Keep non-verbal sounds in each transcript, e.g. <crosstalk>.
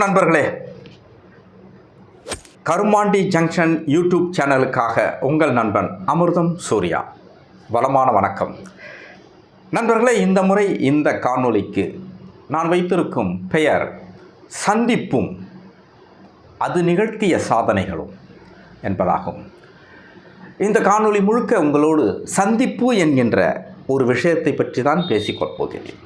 வணக்கம் நண்பர்களே. Karumandi junction YouTube சேனலுக்காக உங்கள் நண்பன் அமிர்தம் சூர்யா. வளமான வணக்கம். நண்பர்களே இந்த முறை இந்த காணொளிக்கு நான் வைத்திருக்கும் பெயர் சந்திப்பும் அது நிகழ்த்திய சாதனைகளும் என்பதாகும். இந்த காணொளி முழுக்க உங்களோடு சந்திப்பு என்கின்ற ஒரு விஷயத்தை பற்றி தான் பேசிக்கொள்ள போகிறேன்.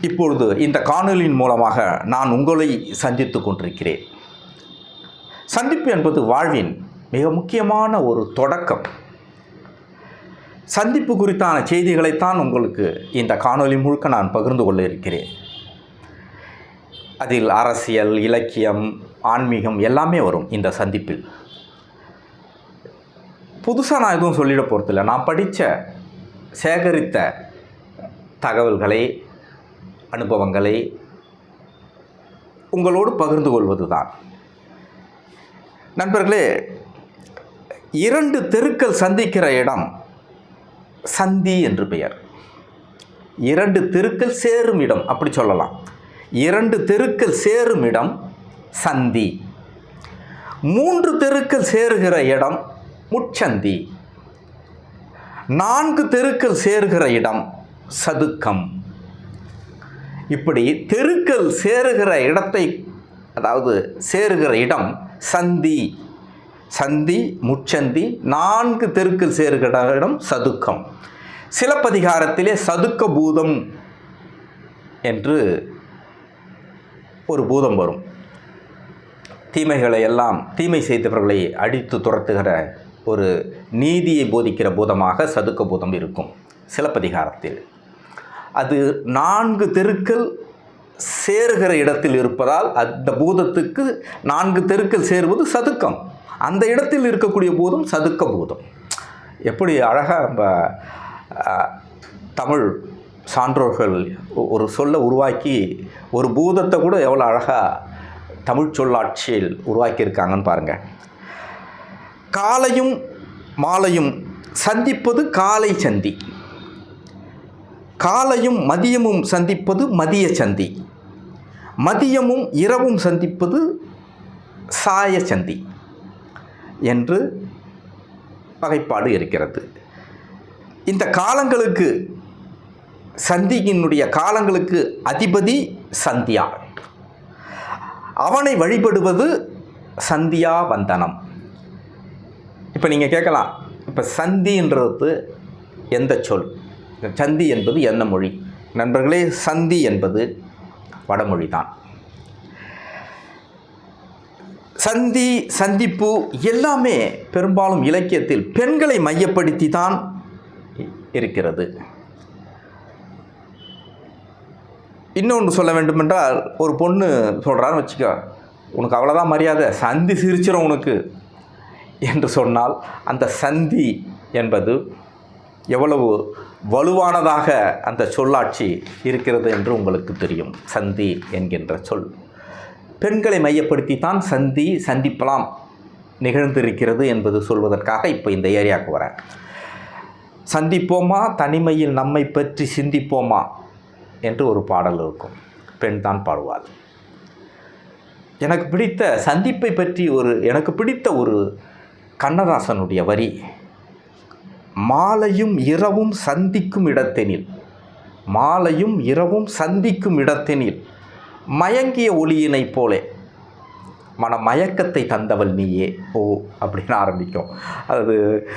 இப்பொழுது இந்த காணொலியின் மூலமாக நான் உங்களை சந்தித்து கொண்டிருக்கிறேன். சந்திப்பு என்பது வாழ்வின் மிக முக்கியமான ஒரு தொடக்கம். சந்திப்பு குறித்தான செய்திகளைத்தான் உங்களுக்கு இந்த காணொளி முழுக்க நான் பகிர்ந்து கொள்ள இருக்கிறேன். அதில் அரசியல் இலக்கியம் ஆன்மீகம் எல்லாமே வரும் இந்த சந்திப்பில். புதுசாக நான் எதுவும் சொல்லிட போகிறதில்ல நான் படித்த சேகரித்த தகவல்களை அனுபவங்களை உங்களோடு பகிர்ந்து கொள்வது தான் நண்பர்களே இரண்டு தெருக்கள் சந்திக்கிற இடம் சந்தி என்று பெயர். இரண்டு தெருக்கள் சேரும் இடம் அப்படி சொல்லலாம். இரண்டு தெருக்கள் சேரும் இடம் சந்தி. மூன்று தெருக்கள் சேருகிற இடம் முச்சந்தி நான்கு தெருக்கள் சேருகிற இடம் சதுக்கம். இப்படி தெருக்கள் சேருகிற இடத்தை அதாவது சேருகிற இடம் சந்தி சந்தி முச்சந்தி நான்கு தெருக்கள் சேருகிற இடம் சதுக்கம். சிலப்பதிகாரத்திலே சதுக்க பூதம் என்று ஒரு பூதம் வரும். தீமைகளை எல்லாம் தீமை செய்தவர்களை அடித்து துரத்துகிற ஒரு நீதியை போதிக்கிற பூதமாக சதுக்க பூதம் இருக்கும். சிலப்பதிகாரத்தில். அது நான்கு தெருக்கள் சேருகிற இடத்தில் இருப்பதால் அந்த பூதத்துக்கு நான்கு தெருக்கள் சேருவது சதுக்கம். அந்த இடத்தில் இருக்கக்கூடிய பூதம் சதுக்க பூதம். எப்படி அழகாக நம்ம தமிழ் சான்றோர்கள் ஒரு சொல்லை உருவாக்கி ஒரு பூதத்தை கூட எவ்வளோ அழகாக தமிழ் சொல்லாட்சியில் உருவாக்கியிருக்காங்கன்னு பாருங்கள் காலையும் மாலையும் சந்திப்பது காலை சந்தி. காலையும் மதியமும் சந்திப்பது மதிய சந்தி. மதியமும் இரவும் சந்திப்பது சாய சந்தி என்று வகைப்பாடு இருக்கிறது. இந்த காலங்களுக்கு சந்தியினுடைய காலங்களுக்கு அதிபதி சந்தியா. அவனை வழிபடுவது சந்தியா வந்தனம். இப்போ நீங்கள் கேட்கலாம் இப்போ சந்தின்றது எந்த சொல்? சந்தி என்பது என்ன மொழி? நண்பர்களே சந்தி என்பது வடமொழி தான் சந்தி சந்திப்பு எல்லாமே பெரும்பாலும் இலக்கியத்தில் பெண்களை மையப்படுத்தி தான் இருக்கிறது. இன்னொன்று சொல்ல வேண்டுமென்றால் ஒரு பொண்ணு சொல்கிறான்னு வச்சுக்கோ உனக்கு அவ்வளோதான் மரியாதை சந்தி சிரிச்சிடும் உனக்கு. என்று சொன்னால் அந்த சந்தி என்பது எவ்வளவு வலுவானதாக அந்த சொல்லாட்சி இருக்கிறது என்று உங்களுக்கு தெரியும். சந்தி என்கின்ற சொல். பெண்களை மையப்படுத்தி தான் சந்தி சந்திப்பலாம் நிகழ்ந்திருக்கிறது என்பது சொல்வதற்காக இப்போ இந்த ஏரியாவுக்கு வரேன். சந்திப்போமா? தனிமையில் நம்மை பற்றி சிந்திப்போமா? என்று ஒரு பாடல் இருக்கும். பெண் தான் பாடுவாள். எனக்கு பிடித்த சந்திப்பை பற்றி ஒரு எனக்கு பிடித்த ஒரு கண்ணதாசனுடைய வரி மாலையும் இரவும் சந்திக்கும் இடத்தெனில். மாலையும் இரவும் சந்திக்கும் இடத்தெனில். மயங்கிய ஒளியினைப் போலே. மன மயக்கத்தை தந்தவள் நீயே. ஓ அப்படின்னு ஆரம்பிக்கும். அது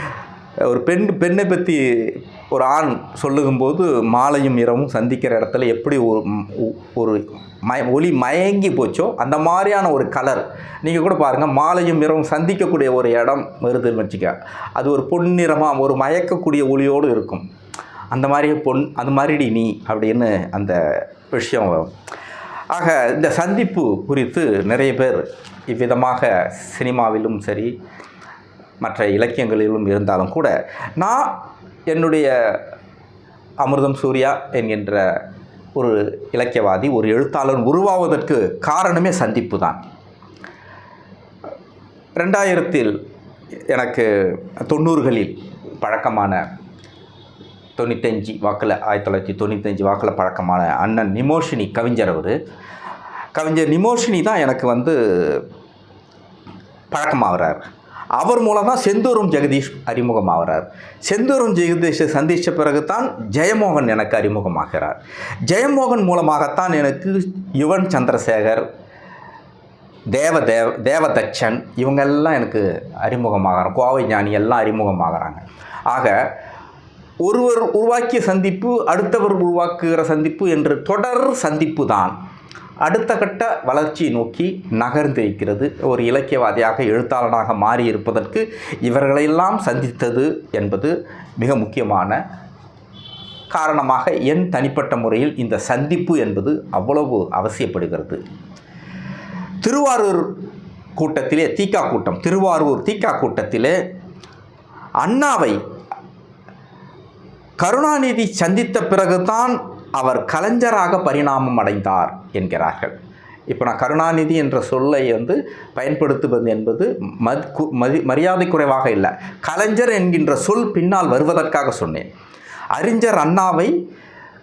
ஒரு பெண் பெண்ணை பற்றி ஒரு ஆண் சொல்லுகும்போது மாலையும் இரவும் சந்திக்கிற இடத்துல எப்படி ஒரு ஒரு மய ஒளி மயங்கி போச்சோ அந்த மாதிரியான ஒரு கலர் நீங்கள் கூட பாருங்கள் மாலையும் இரவும் சந்திக்கக்கூடிய ஒரு இடம் வருதுன்னு வச்சுக்க. அது ஒரு பொன்னிறமாக ஒரு மயக்கக்கூடிய ஒளியோடு இருக்கும். அந்த மாதிரியே பொன் அது மாதிரி நீ அப்படின்னு அந்த விஷயம் வரும். ஆக இந்த சந்திப்பு குறித்து நிறைய பேர் இவ்விதமாக சினிமாவிலும் சரி மற்ற இலக்கியங்களிலும் இருந்தாலும் கூட நான் என்னுடைய அமிர்தம் சூர்யா என்கின்ற ஒரு இலக்கியவாதி ஒரு எழுத்தாளர் உருவாவதற்கு காரணமே சந்திப்பு தான். ரெண்டாயிரத்தில் எனக்கு தொண்ணூறுகளில் பழக்கமான தொண்ணூத்தஞ்சு வாக்கில் ஆயிரத்தி தொள்ளாயிரத்தி தொண்ணூத்தஞ்சு வாக்கில் பழக்கமான அண்ணன் நிமோஷினி கவிஞர் அவர். கவிஞர் நிமோஷினி தான் எனக்கு வந்து பழக்கமாகிறார். அவர் மூலம் தான் செந்தூரும் ஜெகதீஷ் அறிமுகமாகிறார். செந்தூரும் ஜெகதீஷை சந்தித்த பிறகு தான் ஜெயமோகன் எனக்கு அறிமுகமாகிறார். ஜெயமோகன் மூலமாகத்தான் எனக்கு யுவன் சந்திரசேகர் தேவ தேவ தேவதச்சன் இவங்கெல்லாம் எனக்கு அறிமுகமாகிறாங்க. கோவை ஞானி எல்லாம் அறிமுகமாகறாங்க. ஆக ஒருவர் உருவாக்கிய சந்திப்பு அடுத்தவர் உருவாக்குகிற சந்திப்பு என்று தொடர் சந்திப்பு தான் அடுத்த கட்ட வளர்ச்சியை நோக்கி நகர்ந்திருக்கிறது ஒரு இலக்கியவாதியாக எழுத்தாளனாக மாறி இருப்பதற்கு இவர்களையெல்லாம் சந்தித்தது என்பது மிக முக்கியமான காரணமாக என் தனிப்பட்ட முறையில் இந்த சந்திப்பு என்பது அவ்வளவு அவசியப்படுகிறது. திருவாரூர் கூட்டத்திலே தீக்கா கூட்டம் திருவாரூர் தீக்கா கூட்டத்திலே அண்ணாவை கருணாநிதி சந்தித்த பிறகுதான் அவர் கலைஞராக பரிணாமம் அடைந்தார் என்கிறார்கள். இப்போ நான் கருணாநிதி என்ற சொல்லை வந்து பயன்படுத்துவது என்பது மத் கு மதி மரியாதை குறைவாக இல்லை. கலைஞர் என்கின்ற சொல் பின்னால் வருவதற்காக சொன்னேன். அறிஞர் அண்ணாவை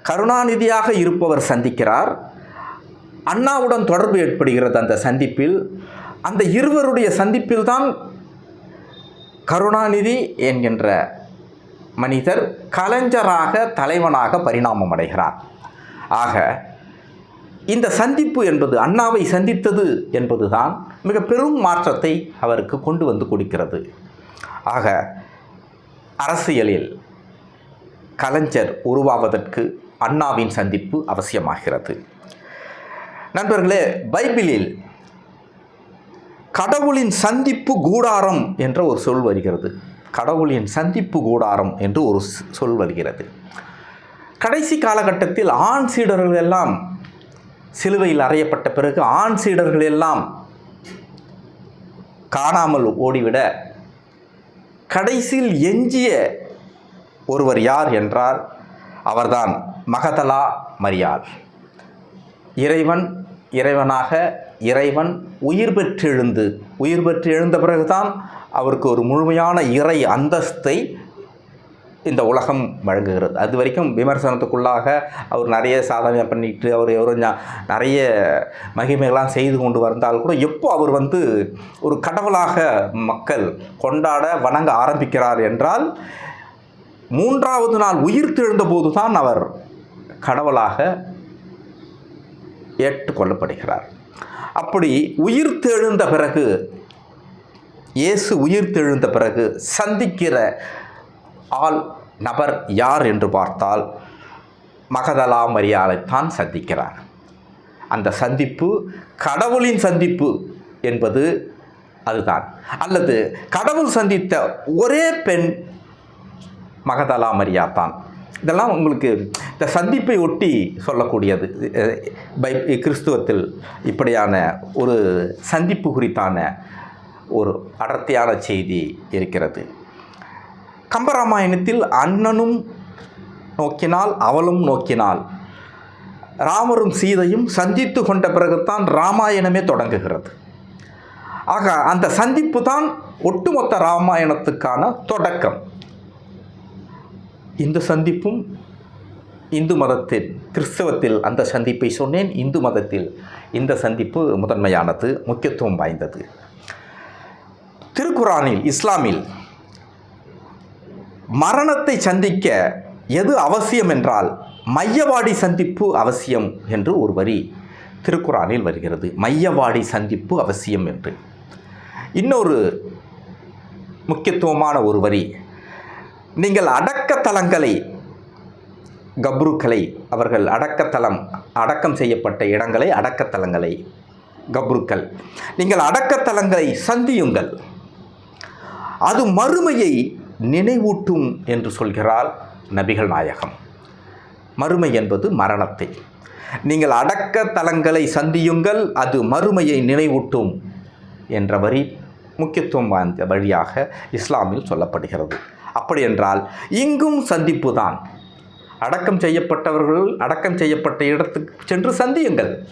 கருணாநிதியாக இருப்பவர் சந்திக்கிறார். அண்ணாவுடன் தொடர்பு ஏற்படுகிறது அந்த சந்திப்பில். அந்த இருவருடைய சந்திப்பில் தான் கருணாநிதி என்கின்ற மனிதர் கலைஞராக தலைவனாக பரிணாமம் அடைகிறார். ஆக இந்த சந்திப்பு என்பது அண்ணாவை சந்தித்தது என்பதுதான் மிக பெரும் மாற்றத்தை அவருக்கு கொண்டு வந்து கொடுக்கிறது. ஆக அரசியலில் கலைஞர் உருவாவதற்கு அண்ணாவின் சந்திப்பு அவசியமாகிறது. நண்பர்களே பைபிளில் கடவுளின் சந்திப்பு கூடாரம் என்ற ஒரு சொல் வருகிறது. கடவுளின் சந்திப்பு கூடாரம் என்று ஒரு சொல் வருகிறது. கடைசி காலகட்டத்தில் ஆண் சீடர்கள் எல்லாம் சிலுவையில் அறையப்பட்ட பிறகு ஆண் சீடர்கள் எல்லாம் காணாமல் ஓடிவிட கடைசியில் எஞ்சிய ஒருவர் யார் என்றால் அவர்தான் மகதலா மரியாள். இறைவன் இறைவனாக இறைவன் உயிர் பெற்றெழுந்து உயிர் பெற்று எழுந்த பிறகுதான் அவருக்கு ஒரு முழுமையான இறை அந்தஸ்தை இந்த உலகம் வழங்குகிறது. அது வரைக்கும் விமர்சனத்துக்குள்ளாக அவர் நிறைய சாதனை பண்ணிட்டு அவர் எவரும் நிறைய மகிமைகள்லாம் செய்து கொண்டு வந்தால் கூட எப்போ அவர் வந்து ஒரு கடவுளாக மக்கள் கொண்டாட வணங்க ஆரம்பிக்கிறார் என்றால் மூன்றாவது நாள் உயிர் தெழுந்தபோது தான் அவர் கடவுளாக ஏற்றுக்கொள்ளப்படுகிறார். அப்படி உயிர் தெழுந்த பிறகு இயேசு உயிர் தெழுந்த பிறகு சந்திக்கிற ஆள் நபர் யார் என்று பார்த்தால் மகதலா மரியாதைத்தான் சந்திக்கிறார். அந்த சந்திப்பு கடவுளின் சந்திப்பு என்பது அதுதான். அல்லது கடவுள் சந்தித்த ஒரே பெண் மகதலா மரியா தான் இதெல்லாம் உங்களுக்கு இந்த சந்திப்பை ஒட்டி சொல்லக்கூடியது. பை கிறிஸ்துவத்தில் இப்படியான ஒரு சந்திப்பு குறித்தான ஒரு அடர்த்தியான செய்தி இருக்கிறது. கம்பராமாயணத்தில் அண்ணனும் நோக்கினால் அவளும் நோக்கினால் ராமரும் சீதையும் சந்தித்து கொண்ட பிறகுதான் ராமாயணமே தொடங்குகிறது. ஆக அந்த சந்திப்பு தான் ஒட்டுமொத்த ராமாயணத்துக்கான தொடக்கம். இந்த சந்திப்பும் இந்து மதத்தில் கிறிஸ்தவத்தில் அந்த சந்திப்பை சொன்னேன். இந்து மதத்தில் இந்த சந்திப்பு முதன்மையானது முக்கியத்துவம் வாய்ந்தது. திருக்குறானில் இஸ்லாமில் மரணத்தை சந்திக்க எது அவசியம் என்றால் மையவாடி சந்திப்பு அவசியம் என்று ஒரு வரி திருக்குறானில் வருகிறது. மையவாடி சந்திப்பு அவசியம் என்று. இன்னொரு முக்கியத்துவமான ஒரு வரி நீங்கள் அடக்கத்தலங்களை கப்ருக்களை அவர்கள் அடக்கத்தலம் அடக்கம் செய்யப்பட்ட இடங்களை அடக்கத்தலங்களை கப்ருக்கள் நீங்கள் அடக்கத்தலங்களை சந்தியுங்கள். அது மறுமையை நினைவூட்டும் என்று சொல்கிறார் நபிகள் நாயகம். மறுமை என்பது மரணத்தை. நீங்கள் அடக்க தலங்களை சந்தியுங்கள் அது மறுமையை நினைவூட்டும் என்ற வரி முக்கியத்துவம் வாய்ந்த வழியாக இஸ்லாமில் சொல்லப்படுகிறது. அப்படி என்றால் இங்கும் சந்திப்பு தான். அடக்கம் செய்யப்பட்டவர்கள் அடக்கம் செய்யப்பட்ட இடத்துக்கு சென்று சந்தியுங்கள்.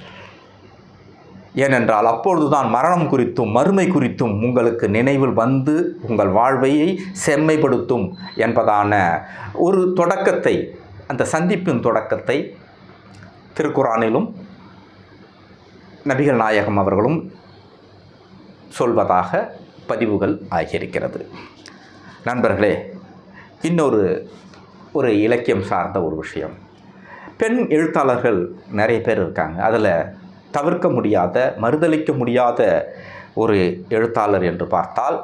ஏனென்றால் அப்பொழுதுதான் மரணம் குறித்தும் மறுமை குறித்தும் உங்களுக்கு நினைவில் வந்து உங்கள் வாழ்வையை செம்மைப்படுத்தும் என்பதான ஒரு தொடக்கத்தை அந்த சந்திப்பின் தொடக்கத்தை திருக்குறானிலும் நபிகள் நாயகம் அவர்களும் சொல்வதாக பதிவுகள் ஆகியிருக்கிறது. நண்பர்களே இன்னொரு ஒரு இலக்கியம் சார்ந்த ஒரு விஷயம். பெண் எழுத்தாளர்கள் நிறைய பேர் இருக்காங்க. அதில் தவிர்க்க முடியாத மறுதளிக்க முடியாத ஒரு எழுத்தாளர் என்று பார்த்தால்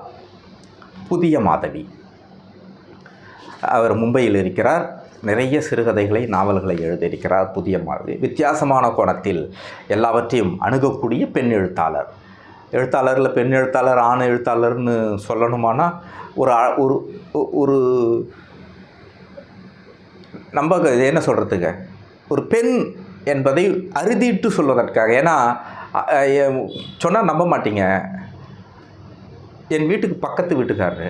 புதிய மாதவி. அவர் மும்பையில் இருக்கிறார். நிறைய சிறுகதைகளை நாவல்களை எழுதியிருக்கிறார் புதிய மாதவி. வித்தியாசமான கோணத்தில் எல்லாவற்றையும் அணுகக்கூடிய பெண் எழுத்தாளர். எழுத்தாளரில் பெண் எழுத்தாளர் ஆண் எழுத்தாளர்னு சொல்லணுமானா ஒரு ஒரு ஒரு நம்ம என்ன சொல்கிறதுங்க ஒரு பெண் என்பதை அறுதிட்டு சொல்வதற்காக. ஏன்னா சொன்னால் நம்ப மாட்டீங்க. என் வீட்டுக்கு பக்கத்து வீட்டுக்காரரு.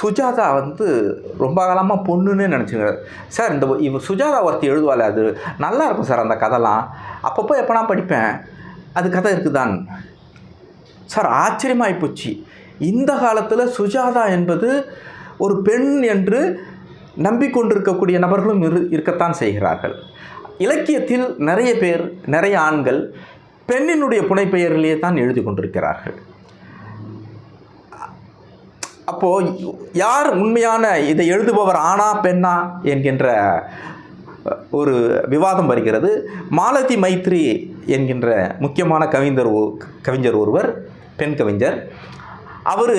சுஜாதா வந்து ரொம்ப காலமாக பொண்ணுன்னே நினச்சிங்க சார் இந்த இவ சுஜாதா ஒருத்தி எழுதுவாள் அது நல்லா இருக்கும் சார் அந்த கதைலாம். அப்பப்போ எப்போ படிப்பேன். அது கதை இருக்குதான். சார் ஆச்சரியமாகி போச்சு இந்த காலத்தில் சுஜாதா என்பது ஒரு பெண் என்று நம்பிக்கொண்டிருக்கக்கூடிய நபர்களும் இரு இருக்கத்தான் செய்கிறார்கள். இலக்கியத்தில் நிறைய பேர் நிறைய ஆண்கள் பெண்ணினுடைய புனைப்பெயரிலேயே தான் எழுதி கொண்டிருக்கிறார்கள். அப்போது யார் உண்மையான இதை எழுதுபவர் ஆனா பெண்ணா என்கின்ற ஒரு விவாதம் வருகிறது. மாலதி மைத்ரி என்கின்ற முக்கியமான கவிஞர் கவிஞர் ஒருவர் பெண் கவிஞர். அவர்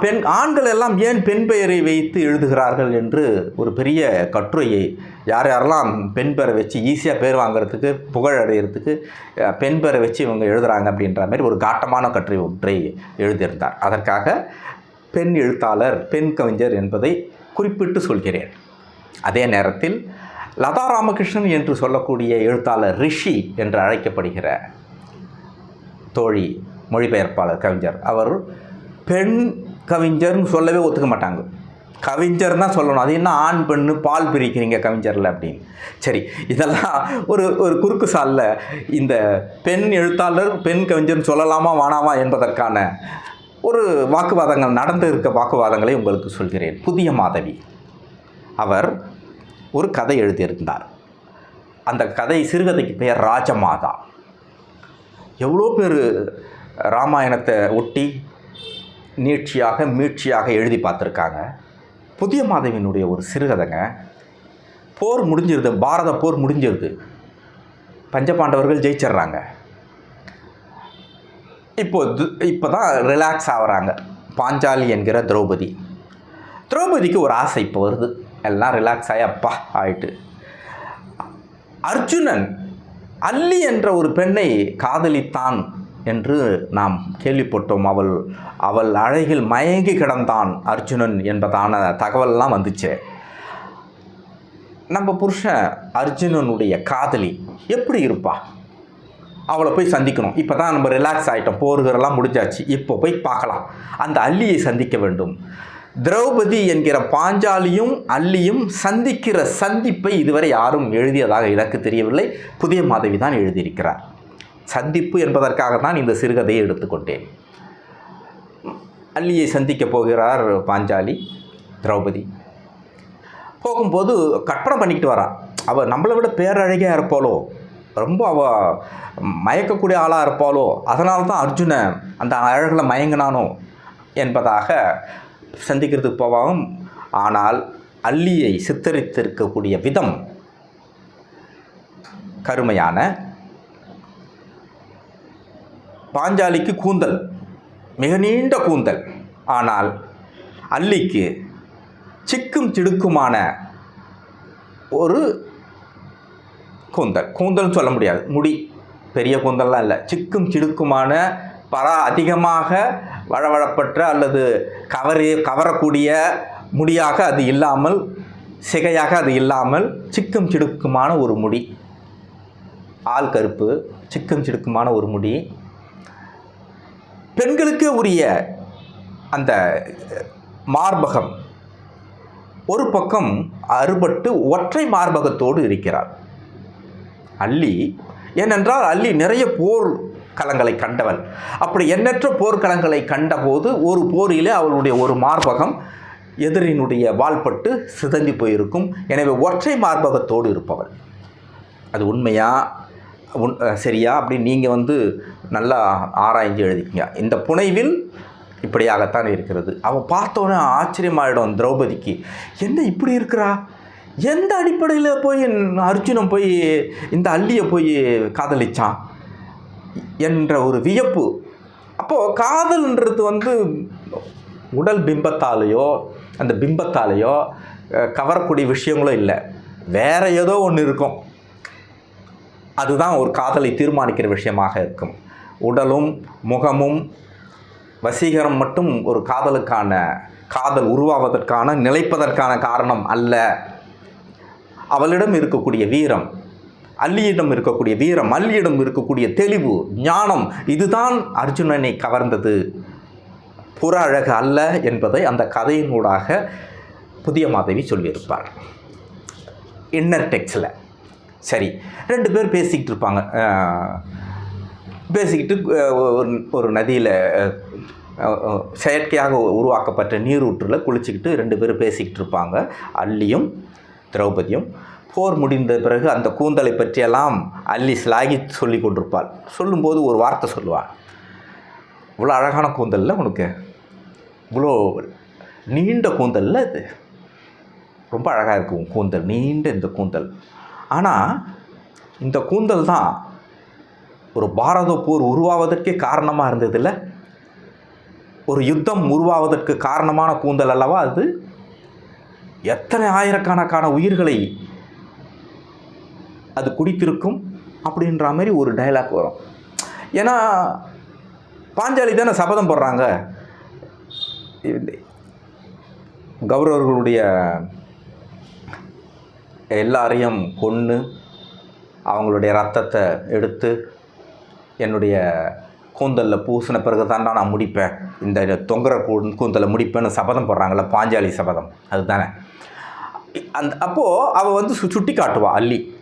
பெண் ஆண்கள் எல்லாம் ஏன் பெண் பெயரை வைத்து எழுதுகிறார்கள் என்று ஒரு பெரிய கட்டுரையை யார் யாரெல்லாம் பெண் பெயரை வச்சு ஈஸியாக பேர் வாங்குறதுக்கு புகழ் அடையிறதுக்கு அஹ், பெண் பெயரை வச்சு இவங்க எழுதுகிறாங்க அப்படின்ற மாதிரி ஒரு காட்டமான கட்டுரை ஒன்றை எழுதியிருந்தார். அதற்காக பெண் எழுத்தாளர் பெண் கவிஞர் என்பதை குறிப்பிட்டு சொல்கிறேன். அதே நேரத்தில் லதா ராமகிருஷ்ணன் என்று சொல்லக்கூடிய எழுத்தாளர் ரிஷி என்று அழைக்கப்படுகிற தோழி மொழிபெயர்ப்பாளர் கவிஞர் அவர் பெண் கவிஞர்னு சொல்லவே ஒத்துக்க மாட்டாங்க. கவிஞர் தான் சொல்லணும். அது என்ன ஆண் பெண்ணு பால் பிரிக்கிறீங்க கவிஞரில் அப்படின்னு. சரி இதெல்லாம் ஒரு ஒரு குறுக்கு சாலில் இந்த பெண் எழுத்தாளர் பெண் கவிஞர்னு சொல்லலாமா வானாமா என்பதற்கான ஒரு வாக்குவாதங்கள் நடந்து இருக்க வாக்குவாதங்களை உங்களுக்கு சொல்கிறேன். புதிய மாதவி. அவர் ஒரு கதை எழுதியிருந்தார். அந்த கதை சிறுகதைக்கு பெயர் ராஜமாதா. எவ்வளோ பேர் ராமாயணத்தை ஒட்டி நீட்சியாக மீட்சியாக எழுதி பார்த்துருக்காங்க. புதிய மாதவியினுடைய ஒரு சிறுகதைங்க. போர் முடிஞ்சிருது பாரத போர் முடிஞ்சிருது. பஞ்சபாண்டவர்கள் ஜெயிச்சிடுறாங்க. இப்போ இப்போ தான் ரிலாக்ஸ் ஆகுறாங்க. பாஞ்சாலி என்கிற திரௌபதி. திரௌபதிக்கு ஒரு ஆசை இப்போ வருது. எல்லாம் ரிலாக்ஸ் ஆகி அப்பா ஆயிட்டு. அர்ஜுனன் அல்லி என்ற ஒரு பெண்ணை காதலித்தான். என்று நாம் கேள்விப்பட்டோம். அவள் அவள் அழகில் மயங்கி கிடந்தான் அர்ஜுனன் என்பதான தகவல்லாம் வந்துச்சு. நம்ம புருஷன் அர்ஜுனனுடைய காதலி எப்படி இருப்பா? அவளை போய் சந்திக்கணும். இப்போ தான் நம்ம ரிலாக்ஸ் ஆகிட்டோம் போருகிறெல்லாம் முடிஞ்சாச்சு. இப்போ போய் பார்க்கலாம். அந்த அல்லியை சந்திக்க வேண்டும். திரௌபதி என்கிற பாஞ்சாலியும் அல்லியும் சந்திக்கிற சந்திப்பை இதுவரை யாரும் எழுதியதாக எனக்கு தெரியவில்லை. புதிய மாதவி தான் எழுதியிருக்கிறார். சந்திப்பு என்பதற்காக தான் இந்த சிறுகதையை எடுத்துக்கொண்டேன். அல்லியை சந்திக்கப் போகிறார் பாஞ்சாலி திரௌபதி. போகும்போது கற்பனை பண்ணிக்கிட்டு வரான் அவள் நம்மளை விட பேரழகியாக இருப்பாளோ? ரொம்ப அவள் மயக்கக்கூடிய ஆளாக இருப்பாளோ? அதனால தான் அர்ஜுனை அந்த அழகில் மயங்கினானோ? என்பதாக சந்திக்கிறதுக்கு போவாகும் ஆனால் அல்லியை சித்தரித்திருக்கக்கூடிய விதம் கருமையான பாஞ்சாலிக்கு கூந்தல் மிக நீண்ட கூந்தல். ஆனால் அல்லிக்கு சிக்கும் சிடுக்குமான ஒரு கூந்தல். கூந்தல்னு சொல்ல முடியாது. முடி. பெரிய கூந்தல்லாம் இல்லை. சிக்கும் சிடுக்குமான பரா அதிகமாக வழவழப்பற்ற அல்லது கவரி கவரக்கூடிய முடியாக அது இல்லாமல் சிகையாக அது இல்லாமல் சிக்கும் சிடுக்குமான ஒரு முடி. ஆள் கருப்பு சிக்கும் சிடுக்குமான ஒரு முடி. பெண்களுக்கு உரிய அந்த மார்பகம் ஒரு பக்கம் அறுபட்டு ஒற்றை மார்பகத்தோடு இருக்கிறார். அள்ளி ஏனென்றால் அள்ளி நிறைய போர் களங்களை கண்டவள் அப்படி எண்ணற்ற போர்க்களங்களை கண்டபோது ஒரு போரிலே அவளுடைய ஒரு மார்பகம் எதிரினுடைய வாள்பட்டு சிதங்கி போயிருக்கும். எனவே ஒற்றை மார்பகத்தோடு இருப்பவள். அது உண்மையா? உன் சரியா? அப்படின்னு நீங்கள் வந்து நல்லா ஆராய்ஞ்சு எழுதிக்கிங்க. இந்த புனைவில் இப்படியாகத்தான் இருக்கிறது. அவள் பார்த்தோன்னே ஆச்சரியமாயிடும் திரௌபதிக்கு. என்ன இப்படி இருக்கிறா? எந்த அடிப்படையில் போய் அர்ஜுனன் போய் இந்த அள்ளியை போய் காதலிச்சான்? என்ற ஒரு வியப்பு. அப்போது காதல்ன்றது வந்து உடல் பிம்பத்தாலேயோ அந்த பிம்பத்தாலேயோ கவரக்கூடிய விஷயங்களும் இல்லை. வேற ஏதோ ஒன்று இருக்கும். அதுதான் ஒரு காதலை தீர்மானிக்கிற விஷயமாக இருக்கும். உடலும் முகமும் வசீகரம் மட்டும் ஒரு காதலுக்கான காதல் உருவாவதற்கான நிலைப்பதற்கான காரணம் அல்ல. அவளிடம் இருக்கக்கூடிய வீரம் அல்லியிடம் இருக்கக்கூடிய வீரம் அல்லியிடம் இருக்கக்கூடிய தெளிவு ஞானம் இதுதான் அர்ஜுனனை கவர்ந்தது. புற அழகு அல்ல என்பதை அந்த கதையினூடாக புதிய மாதவி சொல்லியிருப்பார். இன்னர் டெக்ஸில் சரி ரெண்டு பேர் பேசிக்கிட்டு இருப்பாங்க. பேசிக்கிட்டு ஒரு ஒரு நதியில் செயற்கையாக உருவாக்கப்பட்ட நீரூற்றில் குளிச்சுக்கிட்டு ரெண்டு பேரும் பேசிக்கிட்டு இருப்பாங்க. அல்லியும் திரௌபதியும். போர் முடிந்த பிறகு அந்த கூந்தலை பற்றியெல்லாம் அல்லி ஸ்லாகி சொல்லி கொண்டிருப்பாள். சொல்லும்போது ஒரு வார்த்தை சொல்லுவாள் இவ்வளோ அழகான கூந்தலில் உனக்கு? இவ்வளோ நீண்ட கூந்தலில் இது? ரொம்ப அழகாக இருக்கும் கூந்தல் நீண்ட இந்த கூந்தல். ஆனால் இந்த கூந்தல் தான் ஒரு பாரத போர் உருவாவதற்கே காரணமாக இருந்ததில்ல. ஒரு யுத்தம் உருவாவதற்கு காரணமான கூந்தல் அல்லவா அது? எத்தனை ஆயிரக்கணக்கான உயிர்களை அது குடித்திருக்கும் அப்படின்ற மாதிரி ஒரு டயலாக் வரும். ஏன்னா பாஞ்சாலி தானே சபதம் போடுறாங்க. கௌரவர்களுடைய எல்லாரையும் கொன்று அவங்களுடைய ரத்தத்தை எடுத்து என்னுடைய கூந்தலில் பூசின பிறகு தான்டா நான் முடிப்பேன். இந்த தொங்குற கூ கூந்தலை முடிப்பேன்னு சபதம் போடுறாங்களே பாஞ்சாலி சபதம். அதுதானே. அந்த அப்போது அவள் வந்து சு சுட்டி காட்டுவா அள்ளி.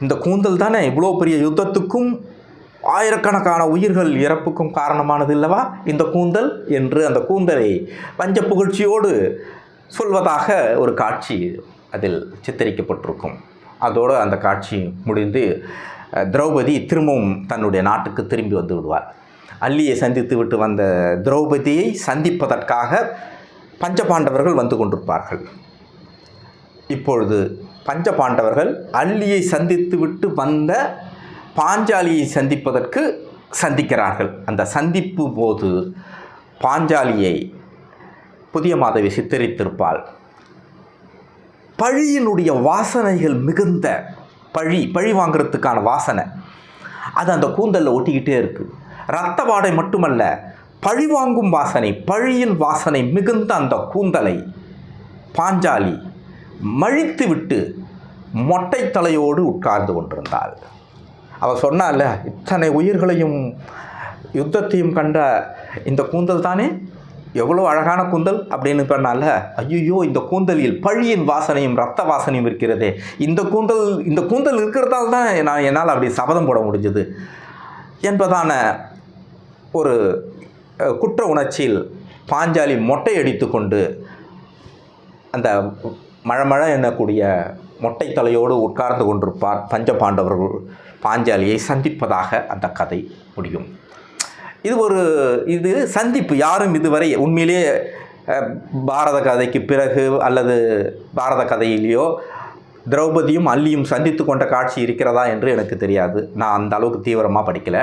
இந்த கூந்தல் தானே இவ்வளோ பெரிய யுத்தத்துக்கும் ஆயிரக்கணக்கான உயிர்கள் இறப்புக்கும் காரணமானது இல்லவா? இந்த கூந்தல் என்று அந்த கூந்தலை பஞ்ச புகழ்ச்சியோடு சொல்வதாக ஒரு காட்சி அதில் சித்தரிக்கப்பட்டிருக்கும். அதோடு அந்த காட்சி முடிந்து திரௌபதி திரும்பவும் தன்னுடைய நாட்டுக்கு திரும்பி வந்து விடுவார். அல்லியை சந்தித்து விட்டு வந்த திரௌபதியை சந்திப்பதற்காக பஞ்சபாண்டவர்கள் வந்து கொண்டிருப்பார்கள். இப்பொழுது பஞ்ச பாண்டவர்கள் அல்லியை சந்தித்து விட்டு வந்த பாஞ்சாலியை சந்திப்பதற்கு சந்திக்கிறார்கள். அந்த சந்திப்பு போது பாஞ்சாலியை புதிய மாதவி சித்தரித்திருப்பாள். பழியினுடைய வாசனைகள் மிகுந்த பழி பழி வாங்குறதுக்கான வாசனை. அது அந்த கூந்தலில் ஒட்டிக்கிட்டே இருக்குது ரத்த வாடை மட்டுமல்ல பழி வாங்கும் வாசனை பழியின் வாசனை மிகுந்த அந்த கூந்தலை பாஞ்சாலி மழித்து விட்டு மொட்டை தலையோடு உட்கார்ந்து கொண்டிருந்தாள். அவள் சொன்னால இத்தனை உயிர்களையும் யுத்தத்தையும் கண்ட இந்த கூந்தல் தானே? எவ்வளோ அழகான கூந்தல் அப்படின்னு பண்ணால ஐயோ இந்த கூந்தலில் பழியின் வாசனையும் ரத்த வாசனையும் இருக்கிறதே. இந்த கூந்தல் இந்த கூந்தல் இருக்கிறதால தான் நான் என்னால் அப்படி சபதம் போட முடிஞ்சது என்பதான ஒரு குற்ற உணர்ச்சியில் பாஞ்சாலி மொட்டை அடித்துக்கொண்டு அந்த மழமழ எனக்கூடிய எண்ணக்கூடிய மொட்டை தலையோடு உட்கார்ந்து கொண்டிருப்பார் பஞ்ச பாண்டவர்கள். பாஞ்சாலியை சந்திப்பதாக அந்த கதை முடியும். இது ஒரு இது சந்திப்பு. யாரும் இதுவரை உண்மையிலேயே பாரத கதைக்கு பிறகு அல்லது பாரத கதையிலேயோ திரௌபதியும் அல்லியும் சந்தித்து கொண்ட காட்சி இருக்கிறதா என்று எனக்கு தெரியாது. நான் அந்த அளவுக்கு தீவிரமாக படிக்கலை.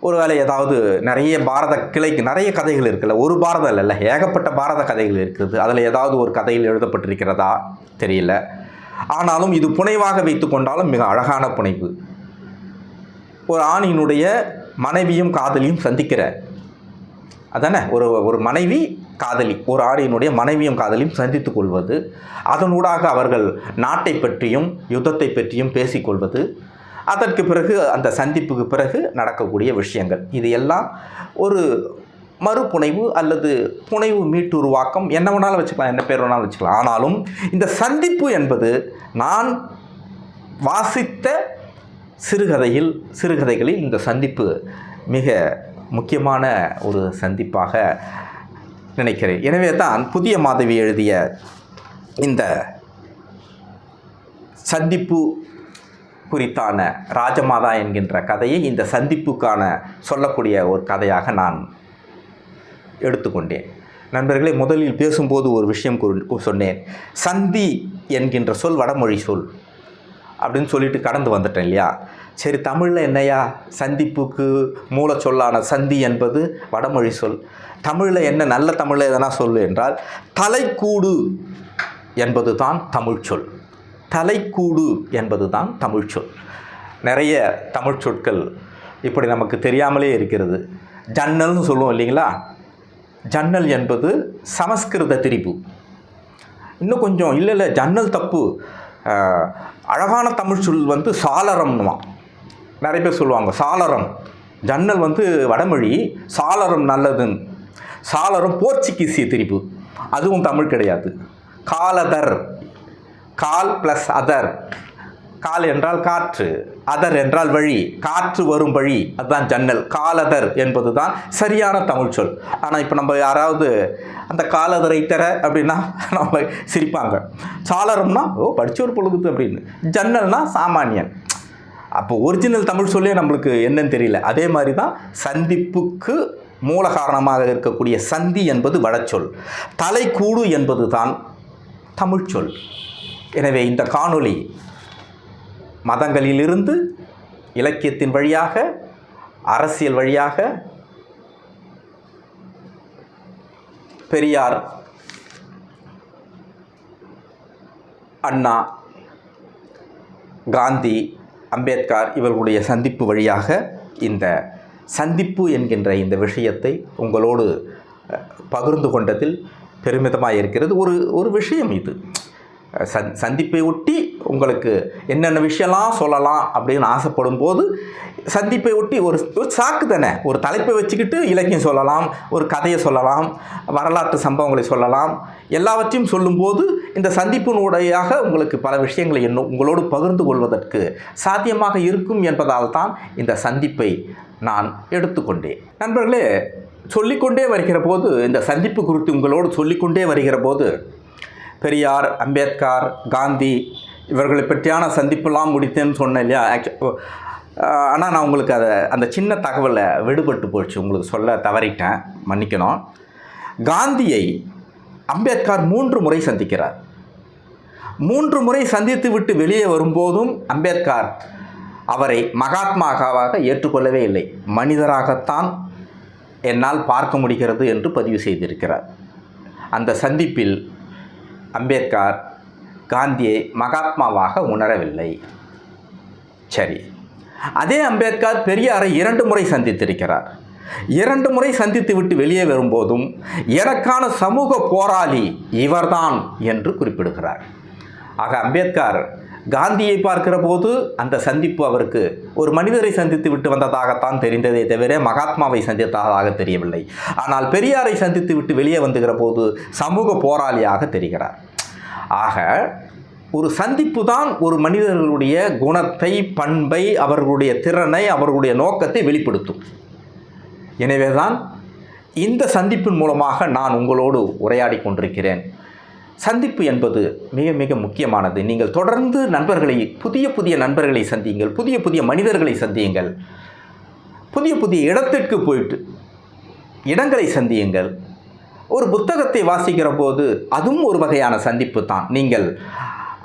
ஒருவேளை ஏதாவது நிறைய பாரத கிளைக்கு நிறைய கதைகள் இருக்குல்ல. ஒரு பாரதம் இல்லைல்ல. ஏகப்பட்ட பாரத கதைகள் இருக்குது. அதில் ஏதாவது ஒரு கதையில் எழுதப்பட்டிருக்கிறதா தெரியல. ஆனாலும் இது புனைவாக வைத்து கொண்டாலும் மிக அழகான புனைவு. ஒரு ஆணினுடைய மனைவியும் காதலியும் சந்திக்கிற. அதானே? ஒரு ஒரு மனைவி காதலி ஒரு ஆணினுடைய மனைவியும் காதலியும் சந்தித்துக் கொள்வது அதனூடாக அவர்கள் நாட்டை பற்றியும் யுத்தத்தை பற்றியும் பேசிக்கொள்வது அதற்கு பிறகு அந்த சந்திப்புக்கு பிறகு நடக்கக்கூடிய விஷயங்கள். இது எல்லாம் ஒரு மறுபுனைவு அல்லது புனைவு மீட்டு உருவாக்கம் என்ன வேணாலும் வச்சுக்கலாம் என்ன பேர் வேணாலும் வச்சுக்கலாம். ஆனாலும் இந்த சந்திப்பு என்பது நான் வாசித்த சிறுகதையில் சிறுகதைகளில் இந்த சந்திப்பு மிக முக்கியமான ஒரு சந்திப்பாக நினைக்கிறேன். எனவே தான் புதிய மாதவி எழுதிய இந்த சந்திப்பு குறித்தான ராஜமாதா என்கின்ற கதையை இந்த சந்திப்புக்கான சொல்லக்கூடிய ஒரு கதையாக நான் எடுத்துக்கொண்டேன். நண்பர்களே முதலில் பேசும்போது ஒரு விஷயம் சொன்னேன். சந்தி என்கின்ற சொல் வடமொழி சொல். அப்படின்னு சொல்லிட்டு கடந்து வந்துட்டேன் இல்லையா? சரி தமிழில் என்னையா சந்திப்புக்கு மூல சொல்லான சந்தி என்பது வடமொழி சொல். தமிழில் என்ன நல்ல தமிழில் எதனா சொல் என்றால் தலைக்கூடு என்பது தான் தமிழ் சொல். தலைக்கூடு என்பது தான் தமிழ் சொல். நிறைய தமிழ் சொற்கள் இப்படி நமக்கு தெரியாமலே இருக்கிறது. ஜன்னல்னு சொல்லுவோம் இல்லைங்களா? ஜன்னல் என்பது சமஸ்கிருத திரிபு. இன்னும் கொஞ்சம் இல்லை இல்லை ஜன்னல் தப்பு. அழகான தமிழ் சொல் வந்து சாளரம்னுவான் நிறைய பேர் சொல்லுவாங்க சாளரம். ஜன்னல் வந்து வடமொழி சாளரம் நல்லதுன்னு சாளரம் போர்ச்சுகீசிய திரிப்பு அதுவும் தமிழ் கிடையாது. காலதர். கால் ப்ளஸ் அதர் கால் என்றால் காற்று அதர் என்றால் வழி காற்று வரும் வழி அதுதான் ஜன்னல். காலதர் என்பது தான் சரியான தமிழ் சொல். ஆனால் இப்போ நம்ம யாராவது அந்த காலதரை தர அப்படின்னா <laughs> நம்ம சிரிப்பாங்க. சாளரம்னா ஓ படிச்சவர் பொழுது அப்படின்னு. ஜன்னல்னா சாமானியன். அப்போ ஒரிஜினல் தமிழ் சொல்லே நம்மளுக்கு என்னன்னு தெரியல. அதே மாதிரி தான் சந்திப்புக்கு மூல காரணமாக இருக்கக்கூடிய சந்தி என்பது வடச்சொல். தலைக்கூடு என்பது தான் தமிழ்ச்சொல் எனவே இந்த காணொளி மதங்களிலிருந்து இலக்கியத்தின் வழியாக அரசியல் வழியாக பெரியார் அண்ணா காந்தி அம்பேத்கர் இவர்களுடைய சந்திப்பு வழியாக இந்த சந்திப்பு என்கின்ற இந்த விஷயத்தை உங்களோடு பகிர்ந்து கொண்டதில் பெருமிதமாக இருக்கிறது ஒரு ஒரு விஷயம் இது. சந் சந்திப்பை ஒட்டி உங்களுக்கு என்னென்ன விஷயம்லாம் சொல்லலாம் அப்படின்னு ஆசைப்படும் போது சந்திப்பை ஒட்டி ஒரு ஒரு சாக்கு தானே? ஒரு தலைப்பை வச்சுக்கிட்டு இலக்கியம் சொல்லலாம் ஒரு கதையை சொல்லலாம் வரலாற்று சம்பவங்களை சொல்லலாம். எல்லாவற்றையும் சொல்லும்போது இந்த சந்திப்பினுடையாக உங்களுக்கு பல விஷயங்களை என்ன உங்களோடு பகிர்ந்து கொள்வதற்கு சாத்தியமாக இருக்கும் என்பதால் தான் இந்த சந்திப்பை நான் எடுத்துக்கொண்டேன். நண்பர்களே சொல்லிக்கொண்டே வருகிற போது இந்த சந்திப்பு குறித்து உங்களோடு சொல்லிக்கொண்டே வருகிற போது பெரியார் அம்பேத்கர் காந்தி இவர்களை பற்றியான சந்திப்பெல்லாம் முடித்தேன்னு சொன்னேன் இல்லையா? ஆனால் நான் உங்களுக்கு அதை அந்த சின்ன தகவலை விடுபட்டு போச்சு. உங்களுக்கு சொல்ல தவறிட்டேன். மன்னிக்கணும். காந்தியை அம்பேத்கர் மூன்று முறை சந்திக்கிறார். மூன்று முறை சந்தித்து விட்டு வெளியே வரும்போதும் அம்பேத்கர் அவரை மகாத்மாவாக ஏற்றுக்கொள்ளவே இல்லை. மனிதராகத்தான் என்னால் பார்க்க முடிகிறது என்று பதிவு செய்திருக்கிறார். அந்த சந்திப்பில் அம்பேத்கர் காந்தியை மகாத்மாவாக உணரவில்லை. சரி. அதே அம்பேத்கர் பெரியாரை இரண்டு முறை சந்தித்திருக்கிறார். இரண்டு முறை சந்தித்து விட்டு வெளியே வரும்போதும் எனக்கான சமூக போராளி இவர்தான் என்று குறிப்பிடுகிறார். ஆக அம்பேத்கர் காந்தியை பார்க்கிற போது அந்த சந்திப்பு அவருக்கு ஒரு மனிதரை சந்தித்து விட்டு வந்ததாகத்தான் தெரிந்ததே தவிர மகாத்மாவை சந்தித்ததாக தெரியவில்லை. ஆனால் பெரியாரை சந்தித்து விட்டு வெளியே வந்துகிற போது சமூக போராளியாக தெரிகிறார். ஆக ஒரு சந்திப்பு தான் ஒரு மனிதர்களுடைய குணத்தை பண்பை அவர்களுடைய திறனை அவர்களுடைய நோக்கத்தை வெளிப்படுத்தும். எனவேதான் இந்த சந்திப்பின் மூலமாக நான் உங்களோடு உரையாடி கொண்டிருக்கிறேன். சந்திப்பு என்பது மிக மிக முக்கியமானது. நீங்கள் தொடர்ந்து நண்பர்களை புதிய புதிய நண்பர்களை சந்தியுங்கள் புதிய புதிய மனிதர்களை சந்தியுங்கள் புதிய புதிய இடத்திற்கு போயிட்டு இடங்களை சந்தியுங்கள். ஒரு புத்தகத்தை வாசிக்கிற போது அதுவும் ஒரு வகையான சந்திப்பு தான். நீங்கள்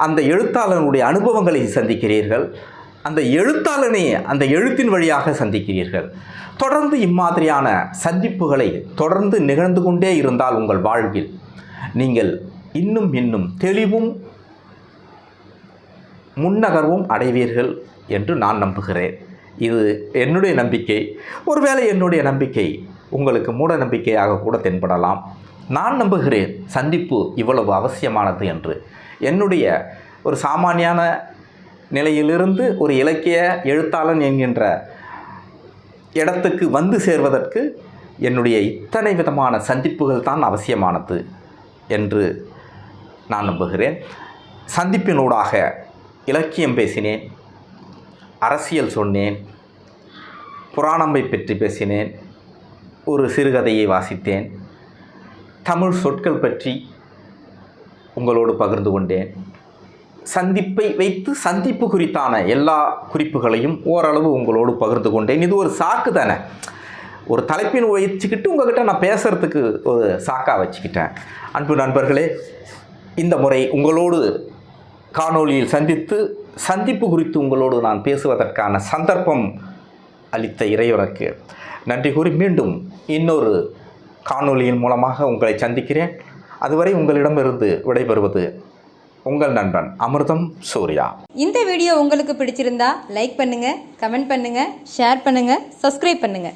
அந்த எழுத்தாளனுடைய அனுபவங்களை சந்திக்கிறீர்கள் அந்த எழுத்தாளனை அந்த எழுத்தின் வழியாக சந்திக்கிறீர்கள். தொடர்ந்து இம்மாதிரியான சந்திப்புகளை தொடர்ந்து நிகழ்ந்து கொண்டே இருந்தால் உங்கள் வாழ்வில் நீங்கள் இன்னும் இன்னும் தெளிவும் முன்னகர்வும் அடைவீர்கள் என்று நான் நம்புகிறேன். இது என்னுடைய நம்பிக்கை. ஒருவேளை என்னுடைய நம்பிக்கை உங்களுக்கு மூட நம்பிக்கையாக கூட தென்படலாம். நான் நம்புகிறேன் சந்திப்பு இவ்வளவு அவசியமானது என்று. என்னுடைய ஒரு சாமானியான நிலையிலிருந்து ஒரு இலக்கிய எழுத்தாளன் என்கின்ற இடத்துக்கு வந்து சேர்வதற்கு என்னுடைய இத்தனை விதமான சந்திப்புகள் தான் அவசியமானது என்று நான் நம்புகிறேன். சந்திப்பினூடாக இலக்கியம் பேசினேன் அரசியல் சொன்னேன் புராணம்பை பற்றி பேசினேன் ஒரு சிறுகதையை வாசித்தேன். தமிழ் சொற்கள் பற்றி உங்களோடு பகிர்ந்து கொண்டேன். சந்திப்பை வைத்து சந்திப்பு குறித்தான எல்லா குறிப்புகளையும் ஓரளவு உங்களோடு பகிர்ந்து கொண்டேன். இது ஒரு சாக்கு தானே? ஒரு தலைப்பின் வச்சுக்கிட்டு உங்ககிட்ட நான் பேசுகிறதுக்கு ஒரு சாக்காக வச்சுக்கிட்டேன். அன்பு நண்பர்களே இந்த முறை உங்களோடு காணொளியில் சந்தித்து சந்திப்பு குறித்து உங்களோடு நான் பேசுவதற்கான சந்தர்ப்பம் அளித்த இறைவனுக்கு நன்றி கூறி மீண்டும் இன்னொரு காணொளியின் மூலமாக உங்களை சந்திக்கிறேன். அதுவரை உங்களிடமிருந்து விடைபெறுவது உங்கள் நண்பன் அமிர்தம் சூர்யா. இந்த வீடியோ உங்களுக்கு பிடிச்சிருந்தா லைக் பண்ணுங்க கமெண்ட் பண்ணுங்க ஷேர் பண்ணுங்க சப்ஸ்கிரைப் பண்ணுங்க.